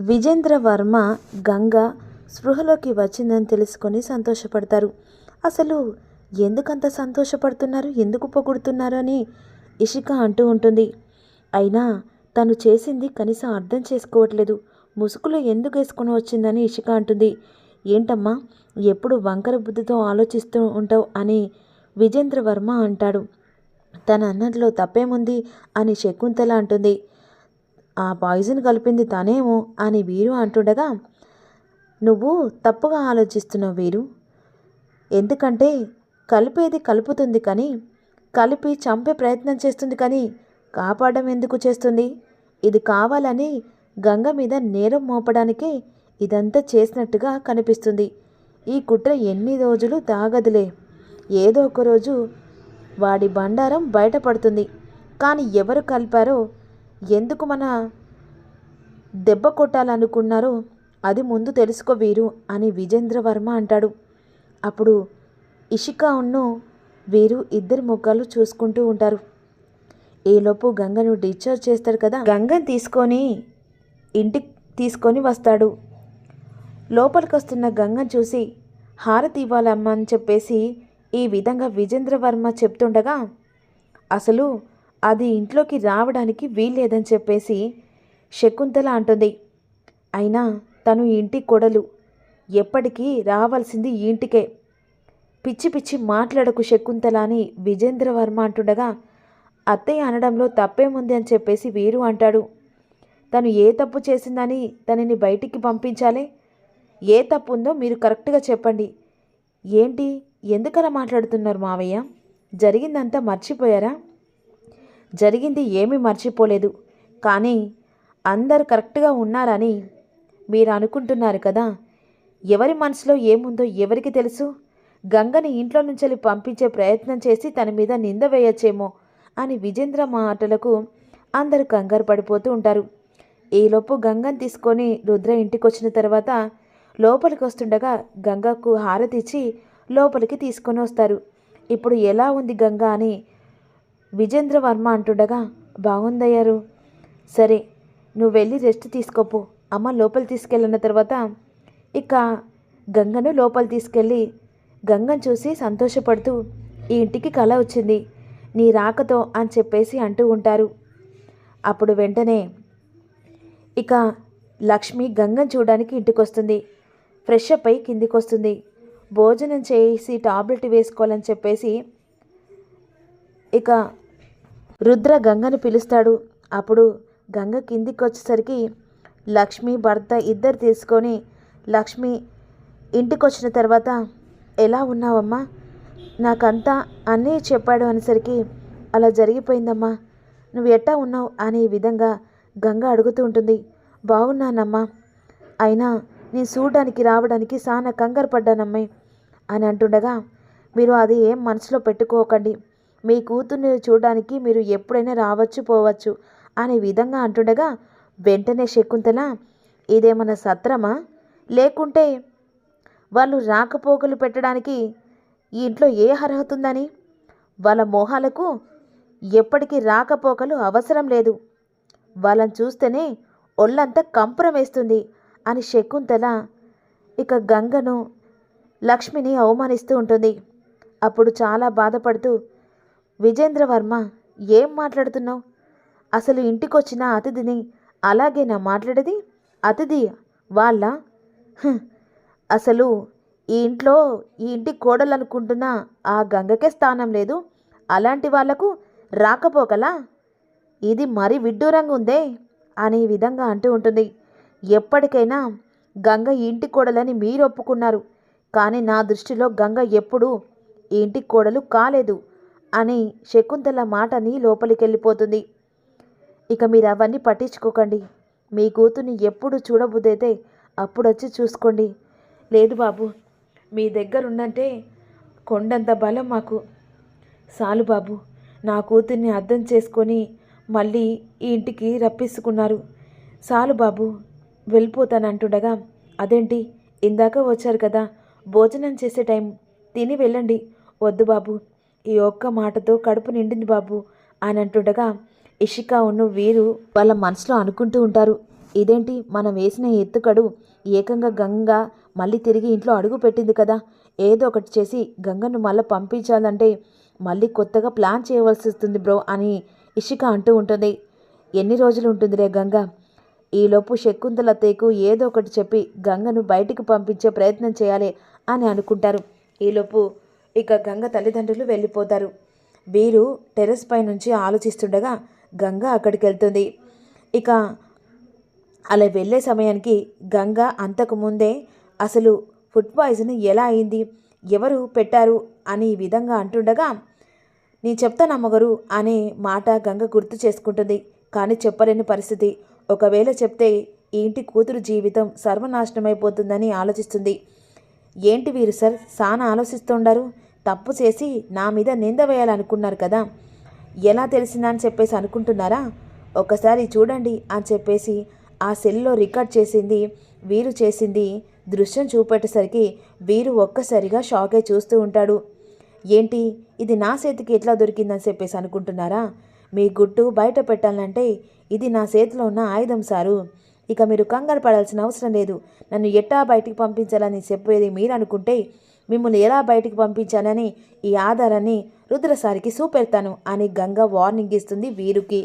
విజేంద్ర వర్మ గంగ స్పృహలోకి వచ్చిందని తెలుసుకొని సంతోషపడతారు. అసలు ఎందుకంత సంతోషపడుతున్నారు? ఎందుకు పొగుడుతున్నారు అని ఇషిక అంటూ ఉంటుంది. అయినా తను చేసింది కనీసం అర్థం చేసుకోవట్లేదు. ముసుగులో ఎందుకు వేసుకొని వచ్చిందని ఇషిక అంటుంది. ఏంటమ్మా ఎప్పుడు వంకర బుద్ధితో ఆలోచిస్తూ ఉంటావు అని విజేంద్ర వర్మ అంటాడు. తన అన్నట్లో తప్పేముంది అని శకుంతల అంటుంది. ఆ పాయిజన్ కలిపింది తనేమో అని వీరు అంటుండగా నువ్వు తప్పుగా ఆలోచిస్తున్నావు వీరు. ఎందుకంటే కలిపేది కలుపుతుంది కానీ కలిపి చంపే ప్రయత్నం చేస్తుంది కానీ కాపాడడం ఎందుకు చేస్తుంది? ఇది కావాలని గంగ మీద నేరం మోపడానికే ఇదంతా చేసినట్టుగా కనిపిస్తుంది. ఈ కుట్ర ఎన్ని రోజులు తాగదులే. ఏదో ఒక రోజు వాడి బండారం బయటపడుతుంది కానీ ఎవరు కలిపారో ఎందుకు మన దెబ్బ కొట్టాలనుకున్నారో అది ముందు తెలుసుకో వీరు అని విజేంద్ర వర్మ అంటాడు. అప్పుడు ఇషిక ఉన్ను వీరు ఇద్దరు ముఖాలు చూసుకుంటూ ఉంటారు. ఈలోపు గంగను డిశ్చార్జ్ చేస్తాడు కదా. గంగను తీసుకొని ఇంటికి తీసుకొని వస్తాడు. లోపలికి వస్తున్న గంగను చూసి హారతి ఇవ్వాలమ్మా అని చెప్పేసి ఈ విధంగా విజేంద్ర వర్మ చెప్తుండగా అసలు అది ఇంట్లోకి రావడానికి వీల్లేదని చెప్పేసి శకుంతల అంటుంది. అయినా తను ఇంటి కొడలు. ఎప్పటికీ రావాల్సింది ఇంటికే. పిచ్చి పిచ్చి మాట్లాడకు శకుంతల అని విజేంద్ర వర్మ అంటుండగా అత్తయ్య అనడంలో తప్పేముంది అని చెప్పేసి వీరు అంటాడు. తను ఏ తప్పు చేసిందని తనని బయటికి పంపించాలి? ఏ తప్పు ఉందో మీరు కరెక్ట్గా చెప్పండి. ఏంటి? ఎందుకలా మాట్లాడుతున్నారు మావయ్య? జరిగిందంతా మర్చిపోయారా? జరిగింది ఏమీ మర్చిపోలేదు. కానీ అందరు కరెక్ట్గా ఉన్నారని మీరు అనుకుంటున్నారు కదా. ఎవరి మనసులో ఏముందో ఎవరికి తెలుసు? గంగని ఇంట్లో నుంచి పంపించే ప్రయత్నం చేసి తన మీద నింద వేయచ్చేమో అని విజేంద్ర మాటలకు అందరూ కంగారు పడిపోతూ ఉంటారు. ఈలోపు గంగని తీసుకొని రుద్ర ఇంటికి వచ్చిన తర్వాత లోపలికి వస్తుండగా గంగకు హారతిచ్చి లోపలికి తీసుకొని వస్తారు. ఇప్పుడు ఎలా ఉంది గంగ అని విజేంద్ర వర్మ అంటుండగా బాగుందయ్యారు. సరే నువ్వు వెళ్ళి రెస్ట్ తీసుకోపో. అమ్మ లోపల తీసుకెళ్ళిన తర్వాత ఇక గంగను లోపల తీసుకెళ్ళి గంగను చూసి సంతోషపడుతూ ఈ ఇంటికి కళ వచ్చింది. నీ రాకతో అని చెప్పేసి అంటూ ఉంటారు. అప్పుడు వెంటనే ఇక లక్ష్మి గంగను చూడడానికి ఇంటికి వస్తుంది ఫ్రెష్ అప్ అయి కిందికి వస్తుంది భోజనం చేసి టాబ్లెట్ వేసుకోవాలని చెప్పేసి ఇక రుద్ర గంగను పిలుస్తాడు. అప్పుడు గంగ కిందికి వచ్చేసరికి లక్ష్మి భర్త ఇద్దరు తీసుకొని లక్ష్మి ఇంటికి వచ్చిన తర్వాత ఎలా ఉన్నావమ్మా? నాకంతా అన్నీ చెప్పాడు అనేసరికి అలా జరిగిపోయిందమ్మా. నువ్వు ఎట్టా ఉన్నావు? అనే విధంగా గంగ అడుగుతూ ఉంటుంది. బాగున్నానమ్మా. అయినా నేను చూడడానికి రావడానికి చాలా కంగారు పడ్డానమ్మాయి అని అంటుండగా మీరు అది ఏం మనసులో పెట్టుకోకండి. మీ కూతుర్ని చూడడానికి మీరు ఎప్పుడైనా రావచ్చు పోవచ్చు అనే విధంగా అంటుండగా వెంటనే శకుంతల ఇదేమన్నా సత్రమా? లేకుంటే వాళ్ళు రాకపోకలు పెట్టడానికి ఈ ఇంట్లో ఏ అర్హత ఉందని వాళ్ళ మోహాలకు ఎప్పటికీ రాకపోకలు అవసరం లేదు. వాళ్ళని చూస్తేనే ఒళ్ళంతా కంపరం వేస్తుంది అని శకుంతల ఇక గంగను లక్ష్మిని అవమానిస్తూ ఉంటుంది. అప్పుడు చాలా బాధపడుతూ విజేంద్రవర్మ ఏం మాట్లాడుతున్నావు? అసలు ఇంటికొచ్చిన అతిథిని అలాగేనా మాట్లాడేది? అతిథి వాళ్ళ? అసలు ఈ ఇంట్లో ఈ ఇంటి కోడలనుకుంటున్న ఆ గంగకే స్థానం లేదు. అలాంటి వాళ్ళకు రాకపోకలా? ఇది మరీ విడ్డూరంగా ఉందే? అనే విధంగా అంటూ ఉంటుంది. ఎప్పటికైనా గంగ ఇంటి కోడలని మీరు ఒప్పుకున్నారు కానీ నా దృష్టిలో గంగ ఎప్పుడూ ఇంటి కోడలు కాలేదు. అని శకుంతల మాటని లోపలికెళ్ళిపోతుంది. ఇక మీరు అవన్నీ పట్టించుకోకండి. మీ కూతుని ఎప్పుడు చూడబుద్దైతే అప్పుడు వచ్చి చూసుకోండి. లేదు బాబు మీ దగ్గర ఉందంటే కొండంత బలం మాకు. సాలు బాబు నా కూతుర్ని అర్థం చేసుకొని మళ్ళీ ఈ ఇంటికి రప్పిస్తుకున్నారు సాలు బాబు వెళ్ళిపోతానంటుండగా అదేంటి? ఇందాక వచ్చారు కదా భోజనం చేసే టైం తిని వెళ్ళండి. వద్దు బాబు. ఈ ఒక్క మాటతో కడుపు నిండింది బాబు. అని అంటుండగా ఇషిక ఉన్న వీరు వాళ్ళ మనసులో అనుకుంటూ ఉంటారు. ఇదేంటి? మనం వేసిన ఎత్తుకడు ఏకంగా గంగ మళ్ళీ తిరిగి ఇంట్లో అడుగు పెట్టింది కదా. ఏదో ఒకటి చేసి గంగను మళ్ళీ పంపించాలంటే మళ్ళీ కొత్తగా ప్లాన్ చేయవలసి వస్తుంది బ్రో అని ఇషిక అంటూ ఉంటుంది. ఎన్ని రోజులు ఉంటుందిరే గంగ? ఈలోపు శకుంతలతేకు ఏదో ఒకటి చెప్పి గంగను బయటికి పంపించే ప్రయత్నం చేయాలి అని అనుకుంటారు. ఈలోపు ఇక గంగ తల్లిదండ్రులు వెళ్ళిపోతారు. వీరు టెర్రస్ పై నుంచి ఆలోచిస్తుండగా గంగ అక్కడికి వెళ్తుంది ఇక అలా వెళ్ళే సమయానికి గంగ అంతకుముందే అసలు ఫుడ్ పాయిజన్ ఎలా అయింది? ఎవరు పెట్టారు? అని ఈ విధంగా అంటుండగా నీ చెప్తా నమ్మగరు అనే మాట గంగ గుర్తు చేసుకుంటుంది. కానీ చెప్పలేని పరిస్థితి. ఒకవేళ చెప్తే ఇంటి కూతురు జీవితం సర్వనాశనమైపోతుందని ఆలోచిస్తుంది. ఏంటి వీరు సార్? సాన ఆలోచిస్తుండారు తప్పు చేసి నా మీద నింద వేయాలనుకున్నారు కదా. ఎలా తెలిసిందని చెప్పేసి అనుకుంటున్నారా? ఒకసారి చూడండి అని చెప్పేసి ఆ సెల్లో రికార్డ్ చేసింది వీరు చేసింది దృశ్యం చూపెట్టేసరికి వీరు ఒక్కసారిగా షాకే చూస్తూ ఉంటాడు. ఏంటి? ఇది నా చేతికి ఎట్లా దొరికిందని చెప్పేసి అనుకుంటున్నారా? మీ గుట్టు బయట పెట్టాలంటే ఇది నా చేతిలో ఉన్న ఆయుధం సారు. ఇక మీరు కంగారు పడాల్సిన అవసరం లేదు. నన్ను ఎట్టా బయటికి పంపించాలని చెప్పేది మీరు అనుకుంటే మిమ్మల్ని ఎలా బయటికి పంపించానని ఈ ఆధారాన్ని రుద్రసారికి చూపెడతాను అని గంగ వార్నింగ్ ఇస్తుంది వీరుకి.